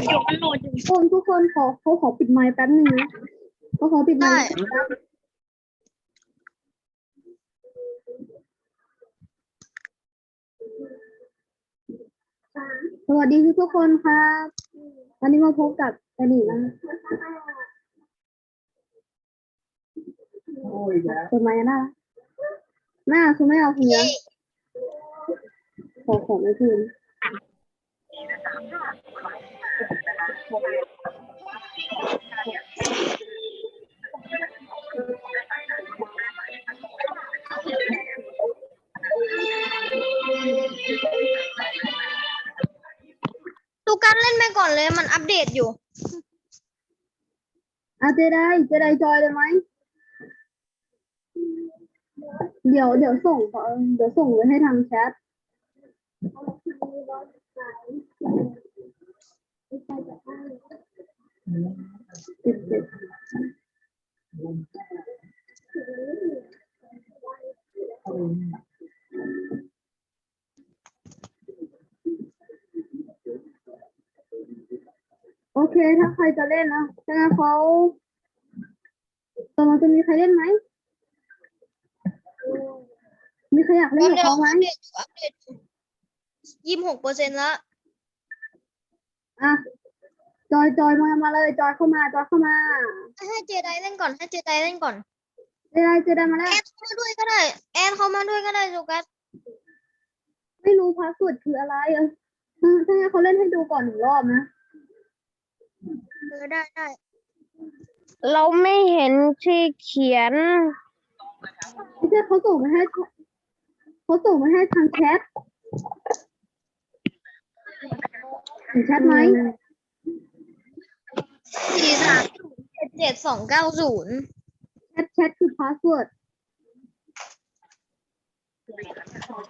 ดอยู่มันโหลดอยู่ทุกคนทุกคนขอเขาขอปิดไมค์แป๊บนึงนะเขาขอปิดไมค์สวัสดีทุกทุกคนครับวันนี้มาพบกับกระดิ่งนะเปิดไมค์นะหน้าคือไม่เอาเพียงขอขอไม่คืน ตูการเล่นไปก่อนเลยมันอัปเดตอยู่อาเจไดเจไดจอยเลยไหม เดี๋ยวเดี๋ยวส่งเดี๋ยวส่งไว้ให้ทางแชท สิบเจ็ดโอเค ถ้าใครจะเล่นนะถ้างั้นเขาตกลงจะมีใครเล่นไหม มีใครอยากเล่นกับเขาไหมอัปเดตอยู่อัปเดตอยู่ยี่สิบหกเปอร์เซ็นต์ละ อะ จอยจอยมามาเลย จอยเข้ามาจอยเข้ามาให้เจไดเล่นก่อนให้เจไดเล่นก่อนเจไดเจไดมาแล้วแอนเข้ามาด้วยก็ได้ แอนเข้ามาด้วยก็ได้ตูการไม่รู้พาสเวิร์ดคืออะไรเออถ้าถ้างั้นเขาเล่นให้ดูก่อนหนึ่งรอบนะเออได้ได้เราไม่เห็นที่เขียน ไม่ใช่เขาส่งมาให้เขาส่งมาให้ทางแชทเห็นแชทไหม สี่สามเจ็ดเจ็ดสองเก้าศูนย์แชทแชทคือพาสเวิร์ด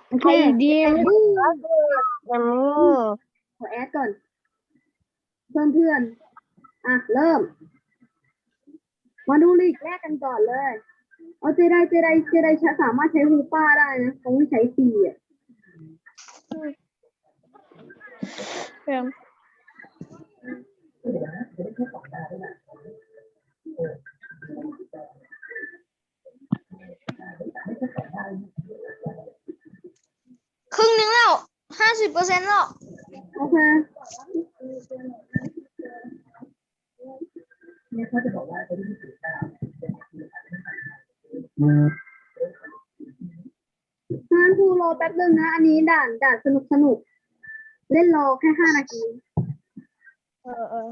โอเคไอเดียอืมอืมขอแอดก่อนเพื่อนเพื่อนๆอะ เริ่ม มาดูลีกแรกกันก่อนเลย เอาเจไดเจไดเจไดใช้สามารถใช้ฮูป้าได้นะเขาไม่ใช้ตีอะ ครึ่งนึงแล้วห้าสิบเปอร์เซ็นต์แล้วโอเคงั้นครูรอแป๊บนึงนะ อันนี้ด่านด่านสนุกสนุก เล่นรอแค่ห้านาที เออ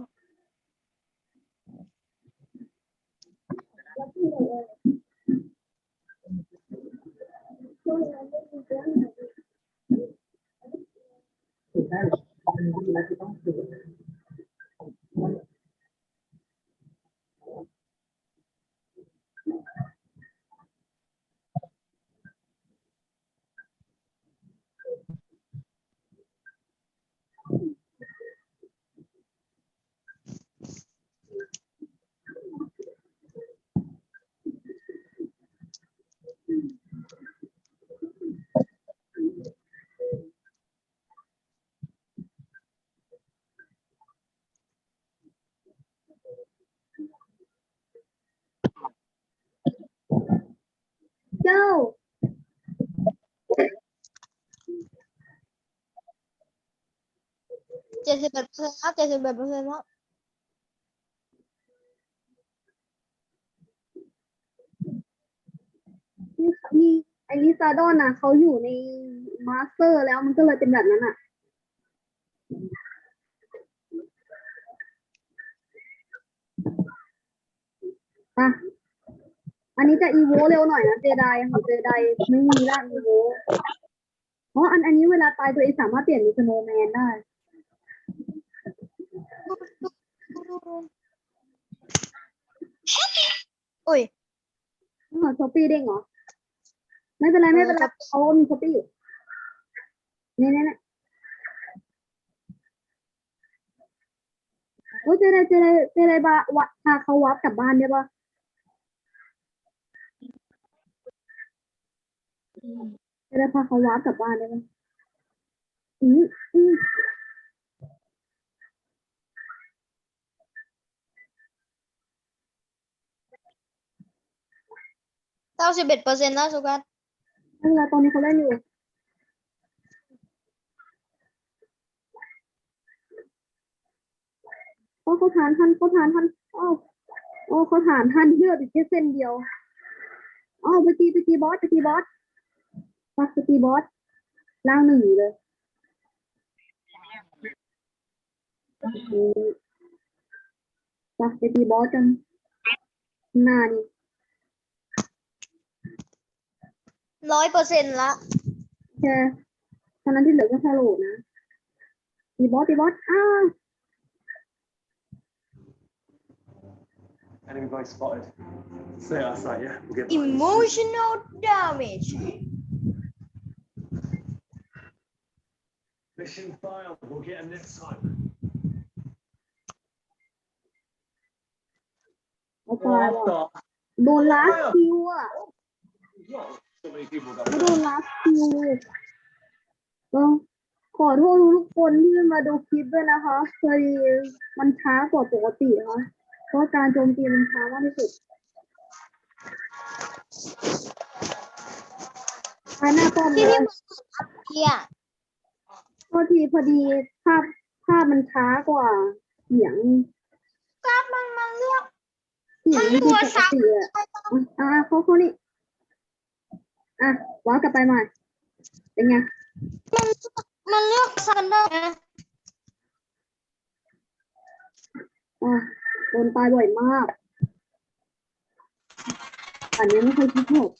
เออเจ้า เจ็ดสิบแปดเปอร์เซ็นต์แล้วเจ็ดสิบแปดเปอร์เซ็นต์แล้วนี่นี่ไอริซาดอนน่ะเขาอยู่ในมาสเตอร์แล้วมันก็เลยเป็นแบบนั้นอะ อะอั นนี้จะอีโวเร็วหน่อยนะเจไดของเจไดไม่มีร่างอีโวเพราะอันอันนี้เวลาตายตัวเองสามารถเปลี่ยนเป็นสโนว์แมนได้โอ้ยอ๋อช้อปปี้เด้งเหรอ ไม่เป็นไรไม่เป็นไรเขามีช้อปปี้อยู่นี่นี่นี่โอ้ยเจไรเจไรเจไรบาวะพาเขาวับกลับบ้านได้ปะ เจไรพาเขาวับกลับบ้านได้ปะอืมอืมเก้าสิบเอ็ดเปอร์เซ็นต์แล้วสุกัสไม่เป็นไรตอนนี้เขาเล่นอยู่โอ้เขาฐานทันเขาฐานทันโอ้โอ้เขาฐานทันเลือดอีกแค่เส้นเดียวอ๋อไปตีไปตีบอสไปตีบอส ไปไปตีบอสล่างหนึ่งอยู่เลยอืมไปไปตีบอสกันหน้านี่ร้อยเปอร์เซ็นต์ละแค่ตอนนั้นที่เหลือก็แค่โหลดนะตีบอสตีบอสอ้าว Enemy boy spotted. Stay outside, yeah? We'll get อิ m o t i o n a l damage Mission failed. We'll get him next time. เอาตายว่ะ What โดนลัสคิวอะ the? So many people got โดนลัสคิวก็ขอโทษทุกคนที่มาดูคลิปด้วยนะคะพอดีมันช้ากว่าปกติค่ะเพราะการโจมตีมันช้ามากที่สุดไปหน้าป้อมเลที่ยพี่มันอัพเกียร์ โทษทีพอดีภาพภาพมันช้ากว่าเสียงกราฟมันมันเลือก เสียงมันที่ตัวปกซ้ำติอะอะเขาเขานี่อะว้าวกลับไปใหม่เป็นไงมันมันเลือกซันได้นะอะโดนตายบ่อยมากอันนี้ไม่เคยคิดถูก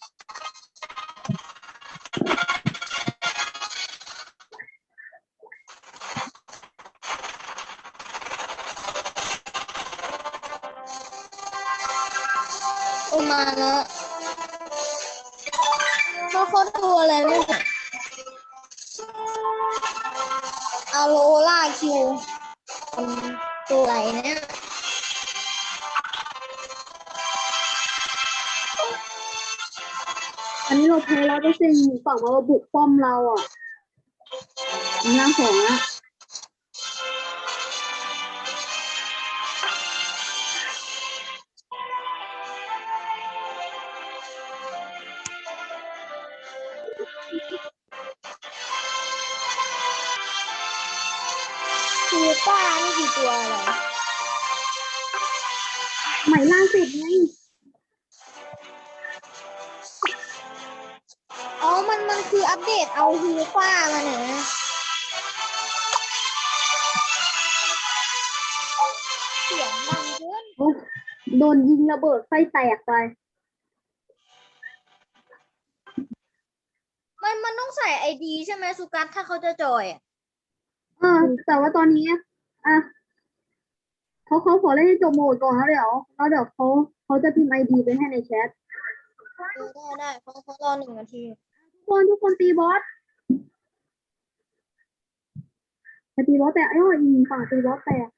มาแล้วเขาเขาตัวอะไรไม่รู้อะโลล่าคิวตัวอะไรเนี่ยอันนี้เราแพ้ร้อยเปอร์เซ็นต์ฝั่งมาบุกป้อมเราอะน้ำสองละ ตัวอะไรใหม่ล่าสุดไงอ๋อมันมันคืออัปเดตเอาฮูป้ามาเนี่ยนะเสียงดังเกินโอ้โดนยิงระเบิดไฟแตกไป มันมันต้องใส่ไอดีใช่ไหมสุกัสถ้าเขาจะจอยอะ เออแต่ว่าตอนนี้อะอะ เขาเขาขอเล่นให้จบโหมดก่อนแล้วเดี๋ยวแล้วเดี๋ยวเขาเขาจะพิมพ์ไอดีไปให้ในแชทเออได้ได้เขาเขารอหนึ่งนาทีทุกคนทุกคนตีบอสไปตีบอสแตกไอ้ยอีกฝั่งตีบอสแตก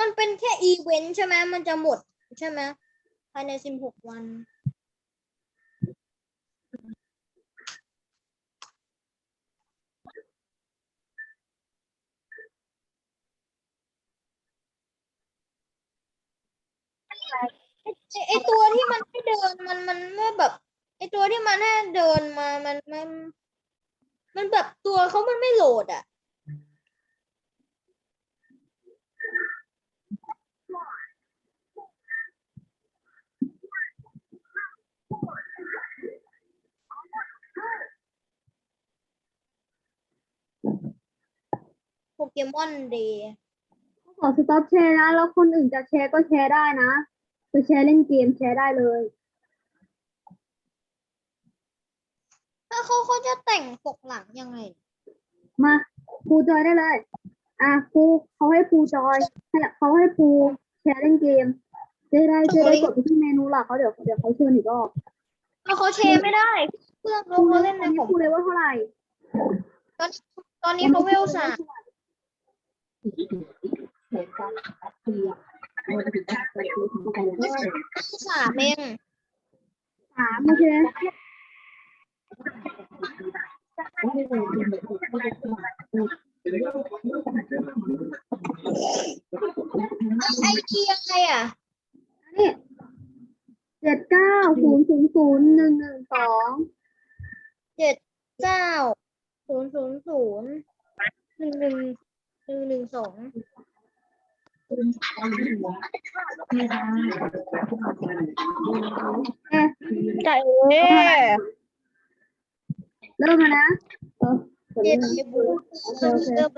มันเป็นแค่อีเวนต์ใช่ไหมมันจะหมดใช่ไหมภายในสิบหกวัน ไอ้ไอตัวที่มันให้เดินมันมันไม่แบบ ไอตัวที่มันให้เดินมามันมันมันแบบตัวเขามันไม่โหลดอะ โปเกมอนเดย์ขอสต็อปแชร์นะ แล้วคนอื่นจะแชร์ก็แชร์ได้นะจะแชร์เล่นเกมแชร์ได้เลยถ้าเขาเขาจะแต่งปกหลังยังไง มาครูจอยได้เลย อะครูเขาให้ครูจอยให้เขาให้ครูแชร์เล่นเกมจะได้จะได้กดไปที่เมนูหลักเขาเดี๋ยวเดี๋ยวเขาเชิญอีกรอบถ้าเขาแชร์ไม่ได้ เครื่องเขาเขาเล่นในอันนี้ผมครูเลยว่าเท่าไหร่ตอนตอนนี้เขาเวลสาม สามเองสามโอเคไอเดียอะไรอะนี่เจ็ดเก้าศูนย์ศูนย์ศูนย์หนึ่งหนึ่งสองเจ็ดเก้าศูนย์ศูนย์ศูนย์หนึ่งหนึ่ง หนึ่งหนึ่งสองเอ๊ะใจเอ้ยเริ่มแล้วนะเออเจ็ดไอบูเริ่มเริ่มเ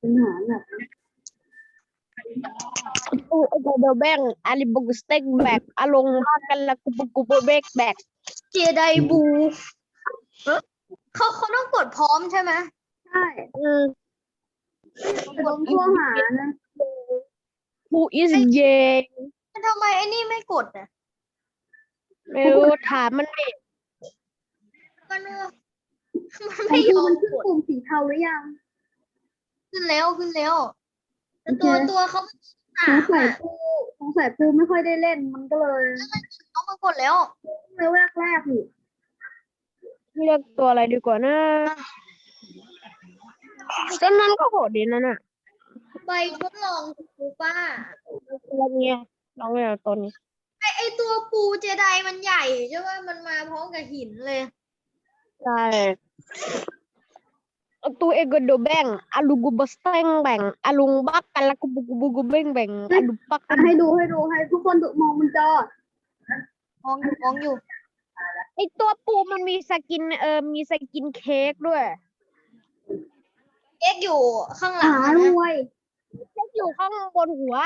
ป็นหารแบบตู้ไอ้กระโดดแบงอาลิบุกสเต็กแบกอาลงมากันละกุบกุบเบกแบกเจไดบูเอ้อเขาเขาต้องกดพร้อมใช่ไหมใช่อืม จะลงทั่วหารนะ Who is เยแต่ทำไมไอ้นี่ไม่กดอะไม่รู้ถามมันดิมันเออมันของไม่ยคืออมัมนขึ้นกดปุ่มสีเทาหรือยัง ขึ้นแล้วขึ้นแล้วแต่โอเคตัวตัวเขาไม่สถางมสัยอะปูสงสัยปูไม่ค่อยได้เล่นมันก็เลยเขามากดแล้วเร็วแรกๆอยู่เรียกตัวอะไรดีกว่านะ ต้นนั้นก็โหดดีนะน่ะไปทดลองดูป้า ตัวเนี้ยลองเนี่ยตัวนี้ ไอไอตัวปูเจไดมันใหญ่ใช่ไหมมันมาพร้อมกับหินเลย ใช่ตัวเอกโดแบงอาลูกุบสเต็งแบงอาลุงบักกันละกุบกุบกุบเบงแบงอาลูปักอะให้ดูให้ดูให้ทุกคนดูมองบนจอ มองอยู่มองอยู่ ไอตัวปูมันมีสกินเออมีสกินเค้กด้วย เอ็กอยู่ข้างหลัหางอะรนะวยเค้กอยู่ข้างบนหัว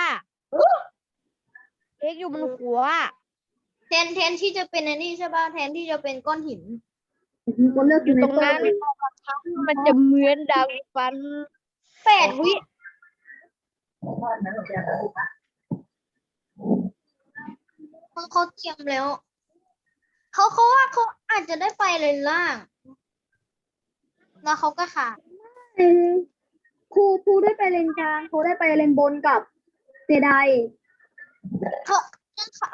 เค้กอยู่บนหัว แทนแทนที่จะเป็นอันนี้ใช่ป่ะแทนที่จะเป็นก้อนหินมีคนเลือกอยู่ในตรงโต๊ะนั้นมันจะเหมือนดังฟัน แปดวิเขาเขาเตรียมแล้ว เขาเขาว่าเขาอาจจะได้ไปเลนล่าง แล้วเขาก็ขาด เออครูครูได้ไปเลนกลางครูได้ไปเลนบนกับเจไดเขา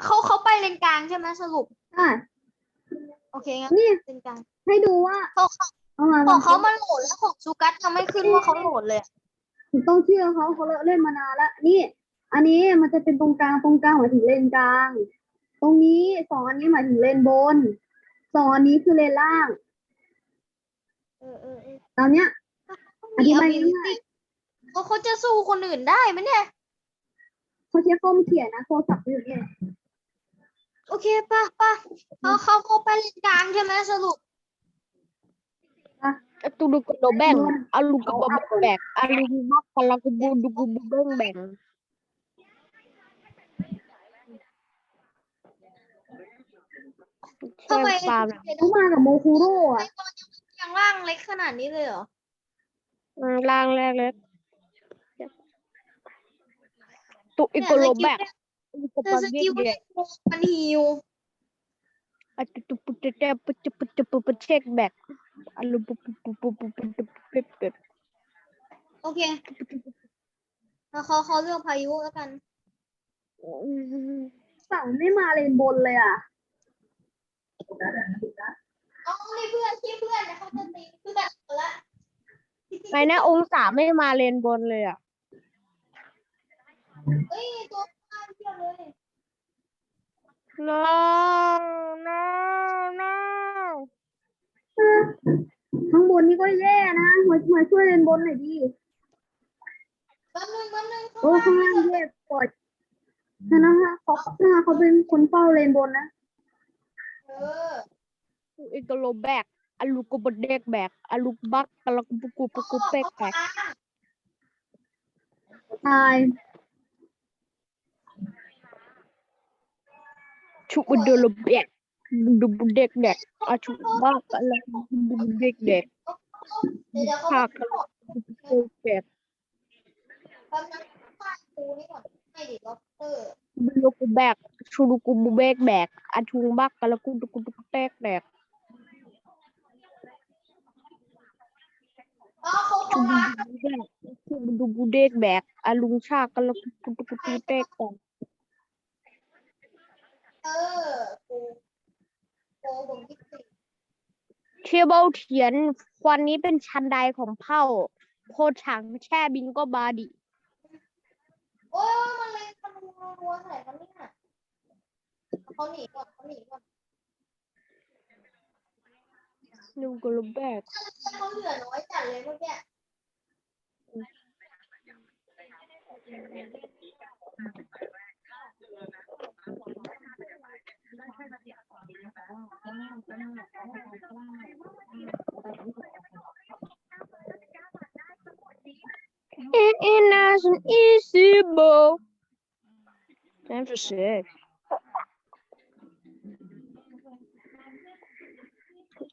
เขาเขาไปเลนกลางใช่ไหมสรุปใช่โอเคงั้นนี่เลนกลางให้ดูว่าเขาเขาเอามาของเขามันโหลดแล้วของซูกัสยังไม่ขึ้นว่าเขาโหลดเลยอะผมต้องเชื่อเขาเขาเล่นมานานแล้วนี่ อันนี้มันจะเป็นตรงกลางตรงกลางหมายถึงเลนกลาง ตรงนี้สองอันนี้หมายถึงเลนบนสองอันนี้คือเลนล่าง เออเออเออตามเนี้ย อธิบายง่ายเขาเขาจะสู้คนอื่นได้ไหมเนี่ย เขาใช้ข้อมเขียนนะโทรศัพท์อยู่เนี่ยโอเคป่ะป่ะเขาเขาเขาไปเลนกลางใช่ไหมสรุปตูดูกโดแบงอาลูกุบแบกอาลูบักกันละกุบูดูกุบเบงแบงทำไมฟาร์มเขามากับโมคูโร่อะยังล่างเล็กขนาดนี้เลยเหรอ ล่างแรกเลยตุอีโกโลแบกอีโกแต่ปาสเกกิลเกมันฮิวอะตุตุปุตเตปุตปุตปุตเช็คแบกอาลูปุปุปุปุปุปุปุปุปุโอเคแล้วเขาเขาเลือกพายุแล้วกันสั่งไม่มาเลนบนเลยอะอ๋อนี่เพื่อนที่เพื่อนนะเขาจะตีเพื่อนละ ไหนนะองศาไม่มาเลนบนเลยอะเอ้ยตัวข้ามเที่ยวเลย no no no ข้างบนนี่ก็แย่นะมามาช่วยเลนบนหน่อยดิแป๊บนึงแป๊บนึงข้างโอ้ล่างข้างล่างแย่ปล่อยนะนะเขาถ้าเขาเป็นคนเฝ้าเลนบนนะ เออ อีโกโลแบก อาลูกุบเด็กแบกอาลูบักกะลกุปุกุปุกุเปกแบกตายชุบดโลแบกดูบุเด็กแดกอาชุบักกะลกุบุเด็กแดกเดี๋ยวเดี๋ยวเขาหักไปบอกกุแบกแป๊บนึงข้ามตูนี่ก่อนให้ดิล็อบเตอร์บุโลกุแบกชูรุกุบุเบกแบกอาชุบักกะลกุตุกุตุกเตกแดก ไป อ๋อโคโค ชูบู ล่า บูเด็กชูบูบูเด็กแบกอาลุงชากกันแล้วกุกุกุกุเด็กกันเออกูโกผมที่สี่เทียบเอาเทียนควันนี้เป็นชันไดของเผ่า โพถังแช่บิงก็บาดิโอ้ยมันเลยมันรัวใส่มันนี่น่ะเขาหนีก่อนเขาหนีก่อน นูกลแบกเขาเหลือน้อยจัดเลยเมื่อกี้เอ็นเอ็นนาสันอีซีโบนั่นจะเสียอีปลาปาลิโฮยิยิงโจอีปลาปาลิยังยังยัง ลุงกั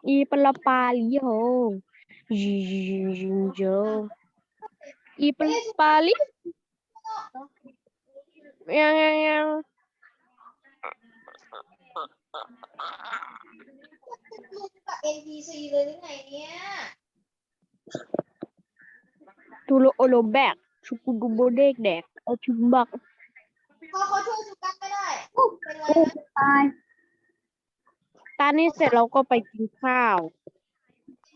บ NPC เลยหรือไงเนี่ยตูโลโอโลแบกชุกุดูโบเด็กแดกเอาชุบักพอเขาช่วยสุกันไม่ได้เป็นไรโอ้นะ ตายตอนนี้เสร็จเราก็ไปกินข้าว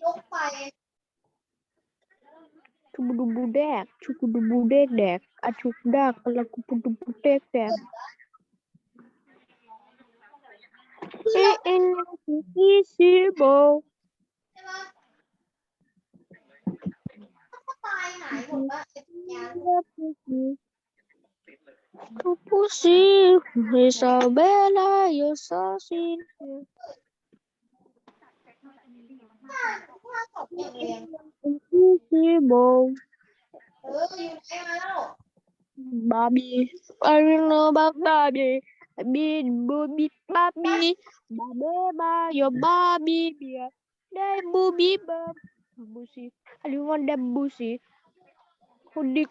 ยกไฟชุกุดูโบเด็กชุกุดูโบเด็กแดกอาชุกดักแล้วกุปุดูโบเด็กแดกเอ็นเอ็นอีซีโบใช่ไหมถ้าตายหายหมดละไอ้ทุกอย่าง Pussy, Isabella, you're so sweet. ถ้าถ้าตกอย่างเรียง Pussy, boy, เอออยู่ไหนมาแล้ว Bobby. I don't know about Bobby. Big booby, Bobby. Bobby, ba- your Bobby, yeah. That booby, bob. Pussy. I don't want that pussy. Who dick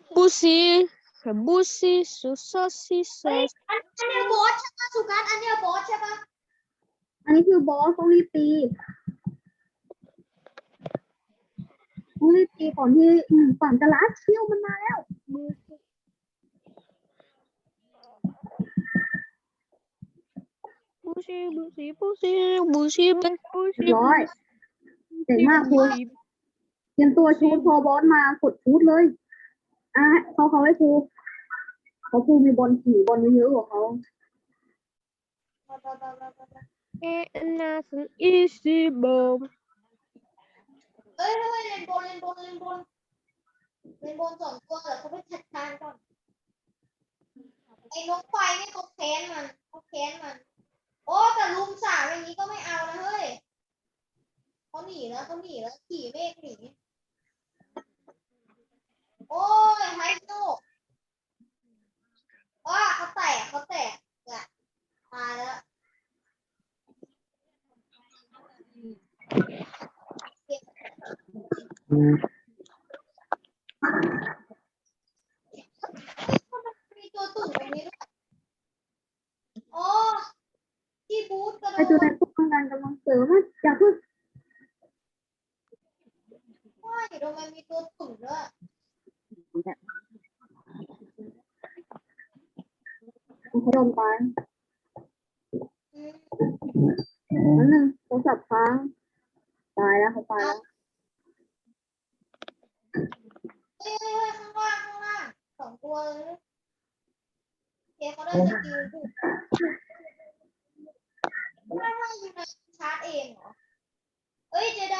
pussy? Pussy, so saucy, เฮ้ย so อันอันเนี้ยบอสใช่ปะสุกันอันเนี้ยบอสใช่ปะอันนี้คือบอสต้องรีบตีต้องรีบตีก่อนที่อีกหนึ่งฝั่งจะลัดเชี่ยวมันมาแล้ว pussy, pussy, pussy, pussy, pussy. ร้อย เจ๋งมากครูเตรียมตัวชูดพอบอสมา กดชูดเลย อะเขาเขาให้ครู เขาครูมีบอลขี่บอลเยอะกว่าเขา And that's an easy bomb. เอ้ยเฮ้ยเล่นบอลเล่นบอลเล่นบอลเล่นบอลสองตัวเดี๋ยวเขาไปจัดการก่อนไอ้นกไฟนี่เขาแค้นมันเขาแค้นมัน โอ้แต่ลุมสามอย่างนี้ก็ไม่เอานะเฮ้ยเขาหนีแล้วเขาหนีแล้วขี่เมฆหนีโอ้ยไฮโซ ว้าเขาแตกเขาแตกเนี่ยตายแล้วมีตัวตุ่นตรงนี้ด้วยอ๋อที่บูธกระโด ไอตัว ด ในตู้กันกำลังเสริมอะอย่าเพิ่ง ว่าอยู่ตรงมันมีตัวตุ่นด้วย เขาโดนไป อืม นั่นนึงโทรศัพท์ค้างตายแล้วเขาตายแล้ว เฮ้ยเฮ้ยเฮ้ยข้างล่างข้างล่างสองตัวเลยเจ๊เขาได้สกิลดูไม่ไม่อยู่ในชาร์จเองเหรอ เอ้ยเจได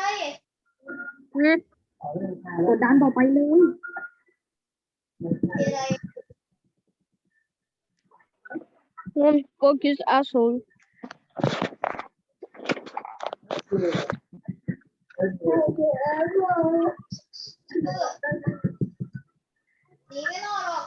กดดันต่อไปเลย เจได One focus asshole. เออหนีไม่รอดหรอ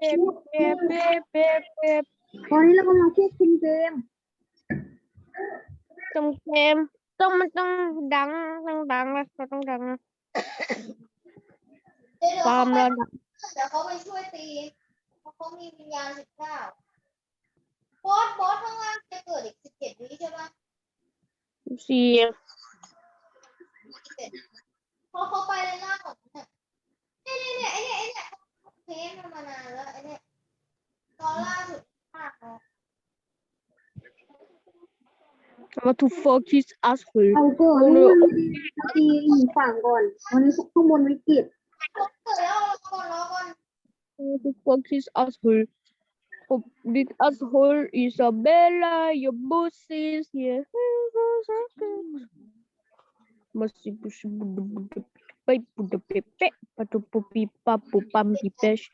เบียกเบียกเบียกเบียกเบียกตอนนี้เรากำลังควบคุมเกมต้องเกมต้องมันต้องดังต้องดังแล้วต้องดังเดี๋ยวเลยวควาเขามไประเดี๋ยวเขาไปช่วยตีเพราะเขามีวิญญาณสิบเก้าบอสบอสข้างล่างจะเกิดอีกสิบเจ็ดวิใช่ปะสี่พอเขาไปในหน้าของเนี่ยเนี่ยเนี่ยไอเนี่ยไอเนี่ย เขาเทสมามานานแล้วไอเนี่ยตอนล่าสุดมากเลยว่า to focus us คือเอาก่อนนี่มันตีอีกฝั่งก่อนวันนี้ข้างบนวิกฤตเกิดแล้วรอก่อนรอก่อน to focus us คือ This asshole Isabella, your boss is here. Masih push budu budu pai bude pepe patu pupi papu pam dipesh.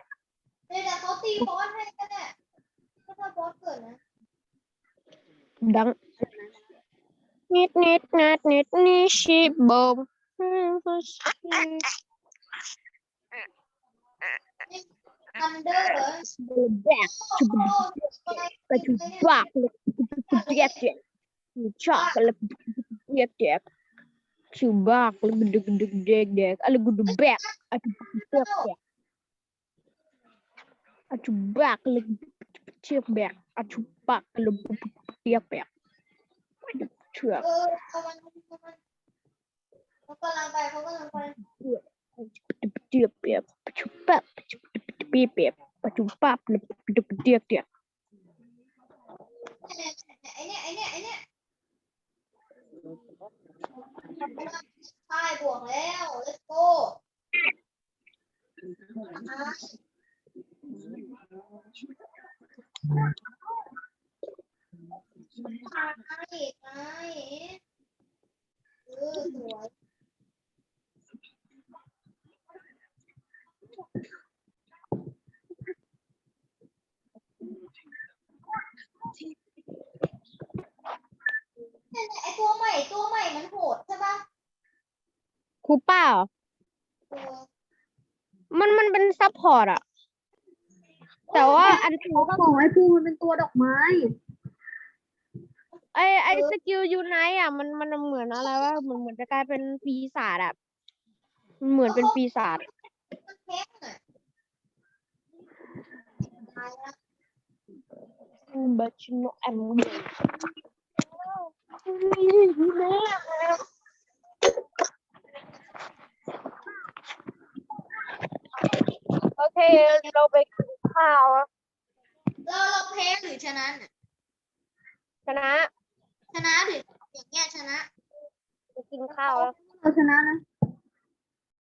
Dang. Nit nit nat nit ni si bom Cubak, lu ah, gede gede gede gede, lu gede bek, aku ah, cubak ya, aku bak, lu cubak, aku bak, lu dia bek, aku cubak. Dia bek, cubak, coba cubak, lu gede gede coba Ini ini ini ใช่บวกแล้ว let's go ไปไปเออสวยไอตัวใหม่ตัวใหม่มันโหด ครูป้าเหรอเออมันมันเป็นซัพพอร์ตอะแต่ว่าอันเขาบอกไอ้ปูมันเป็นตัวดอกไม้ ไอไอสกิลยูไนอะมันมันเหมือนอะไรวะเหมือนเหมือนจะกลายเป็นปีศาจอะมันเหมือนเป็นปีศาจมันแข็งอะตายแล้ว but you know I'm โอเค เราไปกินข้าวอะเราเราแพ้หรือชนะเนี่ยชนะชนะหรืออย่างเงี้ยชนะไปกินข้าวแล้วเราชนะนะ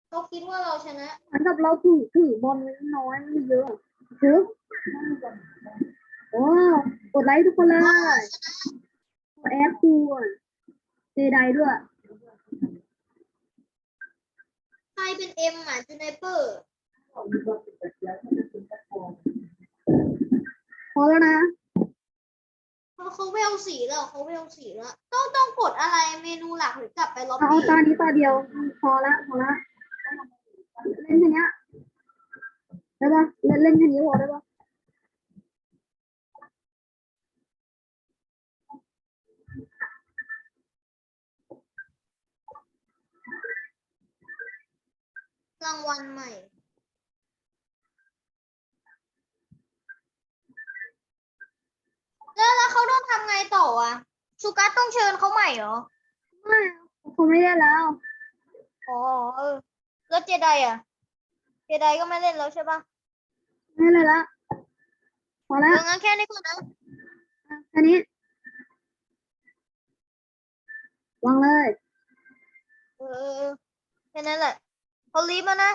เขาคิดว่าเราชนะเหมือนกับเราถือถือบอลไว้น้อยไม่เยอะถือว้าวกดไลค์ทุกคนเลยแอดคูณเจไดด้วย ใครเป็นเอ็มอะจูไนเปอร์พอแล้วนะเขาเขาเวลสีแล้วเขาเวลสีแล้ว ต้องต้องกดอะไรเมนูหลักหรือกลับไปล็อบเอาเอาบี้ตานี้ตาเดียว พอละพอละเล่นแค่เนี้ยได้ปะเล่นเล่นแค่นี้พอได้ปะ รางวัลใหม่ แล้วแล้วเขาต้องทำไงต่ออะสุกัสต้อง เชิญเขาใหม่เหรอไม่ผมไม่ได้แล้ว อ๋อเออแล้วเจไดอะ เจไดก็ไม่เล่นแล้วใช่ปะไม่เลยละพอเอละองั้นแค่นี้ก่อนนะแค่นี้วางเลยเออแค่นั้นแหละเขาลีฟมานะ